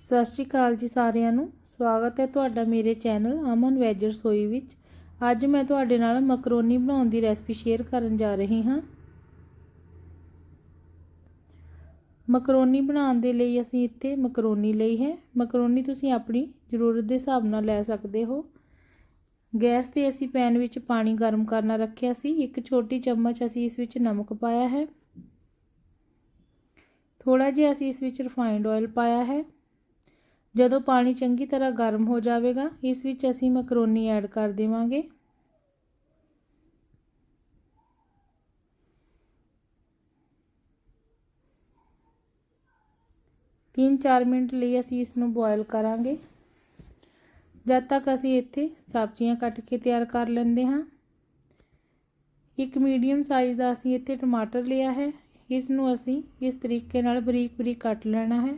ਸਤਿ ਸ਼੍ਰੀ ਅਕਾਲ ਜੀ ਸਾਰਿਆਂ ਨੂੰ। ਸਵਾਗਤ ਹੈ ਤੁਹਾਡਾ ਮੇਰੇ ਚੈਨਲ ਅਮਨ ਵੈਜ ਰਸੋਈ ਵਿੱਚ। ਅੱਜ ਮੈਂ ਤੁਹਾਡੇ ਨਾਲ ਮਕਰੋਨੀ ਬਣਾਉਣ ਦੀ ਰੈਸਪੀ ਸ਼ੇਅਰ ਕਰਨ ਜਾ ਰਹੀ ਹਾਂ। ਮਕਰੋਨੀ ਬਣਾਉਣ ਦੇ ਲਈ ਅਸੀਂ ਇੱਥੇ ਮਕਰੋਨੀ ਲਈ ਹੈ। ਮਕਰੋਨੀ ਤੁਸੀਂ ਆਪਣੀ ਜ਼ਰੂਰਤ ਦੇ ਹਿਸਾਬ ਨਾਲ ਲੈ ਸਕਦੇ ਹੋ। ਗੈਸ ਤੇ ਅਸੀਂ ਪੈਨ ਵਿੱਚ ਪਾਣੀ ਗਰਮ ਕਰਨਾ ਰੱਖਿਆ ਸੀ। ਇੱਕ ਛੋਟੀ ਚਮਚ ਅਸੀਂ ਇਸ ਵਿੱਚ ਨਮਕ ਪਾਇਆ ਹੈ। ਥੋੜਾ ਜਿਹਾ ਅਸੀਂ ਇਸ ਵਿੱਚ ਰਿਫਾਈਨਡ ਆਇਲ ਪਾਇਆ ਹੈ। ਜਦੋਂ ਪਾਣੀ ਚੰਗੀ ਤਰ੍ਹਾਂ ਗਰਮ ਹੋ ਜਾਵੇਗਾ, ਇਸ ਵਿੱਚ ਅਸੀਂ ਮਕਰੋਨੀ ਐਡ ਕਰ ਦੇਵਾਂਗੇ। ਤਿੰਨ ਚਾਰ ਮਿੰਟ ਲਈ ਅਸੀਂ ਇਸ ਨੂੰ ਬੋਇਲ ਕਰਾਂਗੇ। ਜਦ ਤੱਕ ਅਸੀਂ ਇੱਥੇ ਸਬਜ਼ੀਆਂ ਕੱਟ ਕੇ ਤਿਆਰ ਕਰ ਲੈਂਦੇ ਹਾਂ। ਇੱਕ ਮੀਡੀਅਮ ਸਾਈਜ਼ ਦਾ ਅਸੀਂ ਇੱਥੇ ਟਮਾਟਰ ਲਿਆ ਹੈ। ਇਸ ਨੂੰ ਅਸੀਂ ਇਸ ਤਰੀਕੇ ਨਾਲ ਬਰੀਕ ਬਰੀਕ ਕੱਟ ਲੈਣਾ ਹੈ।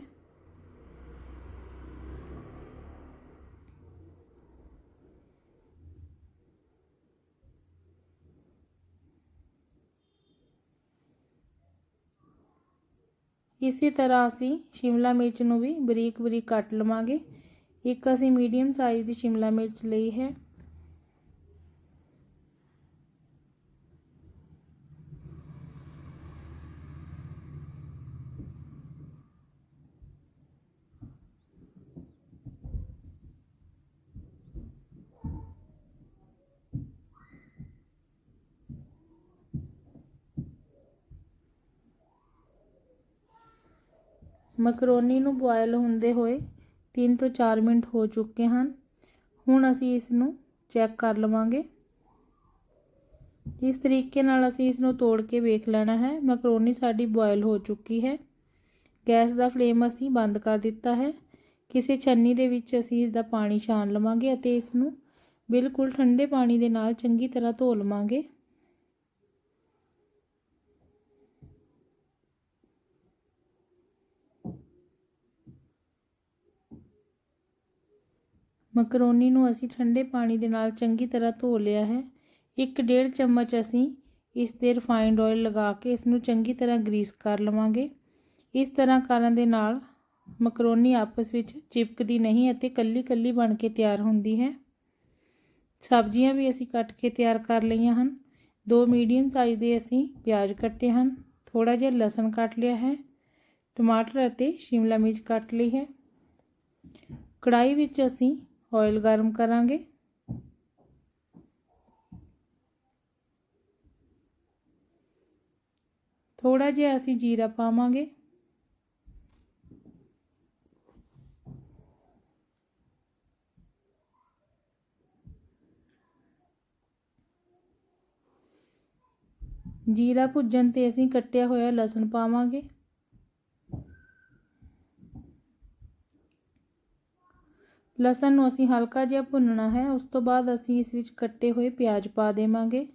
ਇਸੇ ਤਰ੍ਹਾਂ ਅਸੀਂ ਸ਼ਿਮਲਾ ਮਿਰਚ ਨੂੰ ਵੀ ਬਰੀਕ ਬਰੀਕ ਕੱਟ ਲਵਾਂਗੇ। ਇੱਕ ਅਸੀਂ ਮੀਡੀਅਮ ਸਾਈਜ਼ ਦੀ ਸ਼ਿਮਲਾ ਮਿਰਚ ਲਈ ਹੈ। ਮਕਰੋਨੀ ਨੂੰ ਬੋਇਲ ਹੁੰਦੇ ਹੋਏ 3 ਤੋਂ 4 ਮਿੰਟ ਹੋ ਚੁੱਕੇ ਹਨ। ਹੁਣ ਅਸੀਂ ਇਸ ਨੂੰ ਚੈੱਕ ਕਰ ਲਵਾਂਗੇ। ਇਸ ਤਰੀਕੇ ਨਾਲ ਅਸੀਂ ਇਸ ਨੂੰ ਤੋੜ ਕੇ ਵੇਖ ਲੈਣਾ ਹੈ। ਮਕਰੋਨੀ ਸਾਡੀ ਬੋਇਲ ਹੋ ਚੁੱਕੀ ਹੈ। ਗੈਸ ਦਾ ਫਲੇਮ ਅਸੀਂ ਬੰਦ ਕਰ ਦਿੱਤਾ ਹੈ। ਕਿਸੇ ਛੰਨੀ ਦੇ ਵਿੱਚ ਅਸੀਂ ਇਸ ਦਾ ਪਾਣੀ ਛਾਣ ਲਵਾਂਗੇ ਅਤੇ ਇਸ ਨੂੰ ਬਿਲਕੁਲ ਠੰਡੇ ਪਾਣੀ ਦੇ ਨਾਲ ਚੰਗੀ ਤਰ੍ਹਾਂ ਧੋ ਲਵਾਂਗੇ। ਮਕਰੋਨੀ ਨੂੰ ਅਸੀਂ ਠੰਡੇ ਪਾਣੀ ਦੇ ਨਾਲ ਚੰਗੀ ਤਰ੍ਹਾਂ ਧੋ ਲਿਆ ਹੈ। ਇੱਕ ਡੇਢ ਚਮਚ ਅਸੀਂ ਇਸ ਤੇ ਰਿਫਾਈਨਡ ਆਇਲ ਲਗਾ ਕੇ ਇਸ ਨੂੰ ਚੰਗੀ ਤਰ੍ਹਾਂ ਗਰੀਸ ਕਰ ਲਵਾਂਗੇ। ਇਸ ਤਰ੍ਹਾਂ ਕਰਨ ਦੇ ਨਾਲ ਮਕਰੋਨੀ ਆਪਸ ਵਿੱਚ ਚਿਪਕਦੀ ਨਹੀਂ ਅਤੇ ਕੱਲੀ ਕੱਲੀ ਬਣ ਕੇ ਤਿਆਰ ਹੁੰਦੀ ਹੈ। ਸਬਜ਼ੀਆਂ ਵੀ ਅਸੀਂ ਕੱਟ ਕੇ ਤਿਆਰ ਕਰ ਲਈਆਂ ਹਨ। ਦੋ ਮੀਡੀਅਮ ਸਾਈਜ਼ ਦੇ ਅਸੀਂ ਪਿਆਜ਼ ਕੱਟੇ ਹਨ। ਥੋੜਾ ਜਿਹਾ ਲਸਣ ਕੱਟ ਲਿਆ ਹੈ। ਟਮਾਟਰ ਅਤੇ ਸ਼ਿਮਲਾ ਮਿਰਚ ਕੱਟ ਲਈ ਹੈ। ਕੜਾਈ ਵਿੱਚ ਅਸੀਂ ਆਇਲ ਗਰਮ ਕਰਾਂਗੇ। ਥੋੜਾ ਜਿਹਾ ਅਸੀਂ ਜੀਰਾ ਪਾਵਾਂਗੇ। ਜੀਰਾ ਭੁੱਜਣ ਤੇ ਅਸੀਂ ਕੱਟਿਆ ਹੋਇਆ ਲਸਣ ਪਾਵਾਂਗੇ। ਲਸਣ ਨੂੰ ਅਸੀਂ ਹਲਕਾ ਜਿਹਾ ਭੁੰਨਣਾ ਹੈ, ਉਸ ਤੋਂ ਬਾਅਦ ਅਸੀਂ ਇਸ ਵਿੱਚ ਕੱਟੇ ਹੋਏ ਪਿਆਜ਼ ਪਾ ਦੇਵਾਂਗੇ।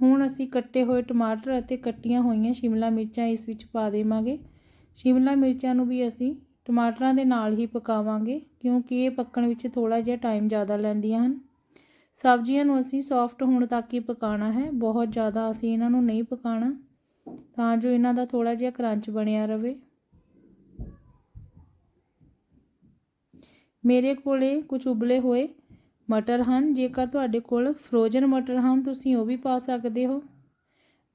ਹੁਣ ਅਸੀਂ ਕੱਟੇ ਹੋਏ ਟਮਾਟਰ ਅਤੇ ਕੱਟੀਆਂ ਹੋਈਆਂ ਸ਼ਿਮਲਾ ਮਿਰਚਾਂ ਇਸ ਵਿੱਚ ਪਾ ਦੇਵਾਂਗੇ। ਸ਼ਿਮਲਾ ਮਿਰਚਾਂ ਨੂੰ ਵੀ ਅਸੀਂ ਟਮਾਟਰਾਂ ਦੇ ਨਾਲ ਹੀ ਪਕਾਵਾਂਗੇ, ਕਿਉਂਕਿ ਇਹ ਪੱਕਣ ਵਿੱਚ ਥੋੜਾ ਜਿਹਾ ਟਾਈਮ ਜ਼ਿਆਦਾ ਲੈਂਦੀਆਂ ਹਨ। ਸਬਜ਼ੀਆਂ ਨੂੰ ਅਸੀਂ ਸੌਫਟ ਹੋਣ ਤੱਕ ਹੀ ਪਕਾਉਣਾ ਹੈ। ਬਹੁਤ ਜ਼ਿਆਦਾ ਅਸੀਂ ਇਹਨਾਂ ਨੂੰ ਨਹੀਂ ਪਕਾਉਣਾ। ਤਾਂ ਜੋ ਇਹਨਾਂ ਦਾ ਥੋੜਾ ਜਿਹਾ ਕਰੰਚ ਬਣਿਆ ਰਵੇ ਮੇਰੇ ਕੋਲੇ ਕੁਝ ਉਬਲੇ ਹੋਏ ਮਟਰ ਹਨ। ਜੇਕਰ ਤੁਹਾਡੇ ਕੋਲ ਫਰੋਜ਼ਨ ਮਟਰ ਹਨ, ਤੁਸੀਂ ਉਹ ਵੀ ਪਾ ਸਕਦੇ ਹੋ।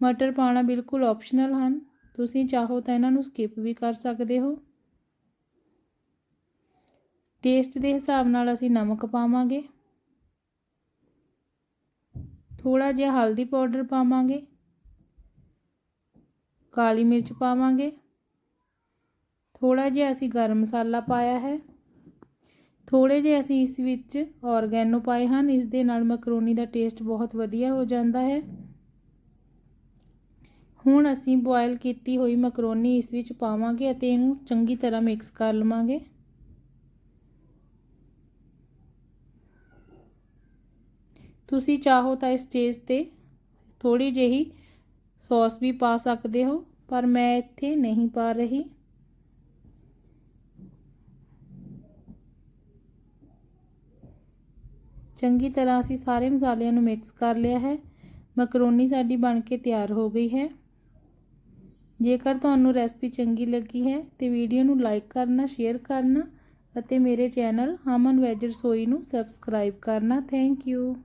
ਮਟਰ ਪਾਣਾ ਬਿਲਕੁਲ ਆਪਸ਼ਨਲ ਹਨ। ਤੁਸੀਂ ਚਾਹੋ ਤਾਂ ਇਹਨਾਂ ਨੂੰ ਸਕਿਪ ਵੀ ਕਰ ਸਕਦੇ ਹੋ। ਟੇਸਟ ਦੇ ਹਿਸਾਬ ਨਾਲ ਅਸੀਂ ਨਮਕ ਪਾਵਾਂਗੇ। ਥੋੜਾ ਜਿਹਾ ਹਲਦੀ ਪਾਊਡਰ ਪਾਵਾਂਗੇ, ਕਾਲੀ ਮਿਰਚ ਪਾਵਾਂਗੇ ਥੋੜਾ ਜਿਹਾ ਅਸੀਂ ਗਰਮ ਮਸਾਲਾ ਪਾਇਆ ਹੈ ਥੋੜੇ ਜਿਹੇ ਅਸੀਂ ਇਸ ਵਿੱਚ ਔਰਗੈਨੋ ਪਾਏ ਹਨ, ਇਸ ਦੇ ਨਾਲ ਮਕਰੋਨੀ ਦਾ ਟੇਸਟ ਬਹੁਤ ਵਧੀਆ ਹੋ ਜਾਂਦਾ ਹੈ। ਹੁਣ ਅਸੀਂ ਬੋਇਲ ਕੀਤੀ ਹੋਈ ਮਕਰੋਨੀ ਇਸ ਵਿੱਚ ਪਾਵਾਂਗੇ ਅਤੇ ਇਹਨੂੰ ਚੰਗੀ ਤਰ੍ਹਾਂ ਮਿਕਸ ਕਰ ਲਵਾਂਗੇ। ਤੁਸੀਂ ਚਾਹੋ ਤਾਂ ਇਸ ਸਟੇਜ ਤੇ ਥੋੜੀ ਜਿਹੀ ਸੌਸ ਵੀ ਪਾ ਸਕਦੇ ਹੋ, ਪਰ ਮੈਂ ਇੱਥੇ ਨਹੀਂ ਪਾ ਰਹੀ। ਚੰਗੀ ਤਰ੍ਹਾਂ ਅਸੀਂ ਸਾਰੇ ਮਸਾਲਿਆਂ ਨੂੰ ਮਿਕਸ ਕਰ ਲਿਆ ਹੈ। ਮਕਰੋਨੀ ਸਾਡੀ ਬਣ ਕੇ ਤਿਆਰ ਹੋ ਗਈ ਹੈ। ਜੇਕਰ ਤੁਹਾਨੂੰ ਰੈਸਪੀ ਚੰਗੀ ਲੱਗੀ ਹੈ ਤੇ ਵੀਡੀਓ ਨੂੰ ਲਾਈਕ ਕਰਨਾ, ਸ਼ੇਅਰ ਕਰਨਾ ਅਤੇ ਮੇਰੇ ਚੈਨਲ ਹਮਨ ਵੈਜ ਰਸੋਈ ਨੂੰ ਸਬਸਕ੍ਰਾਈਬ ਕਰਨਾ। Thank you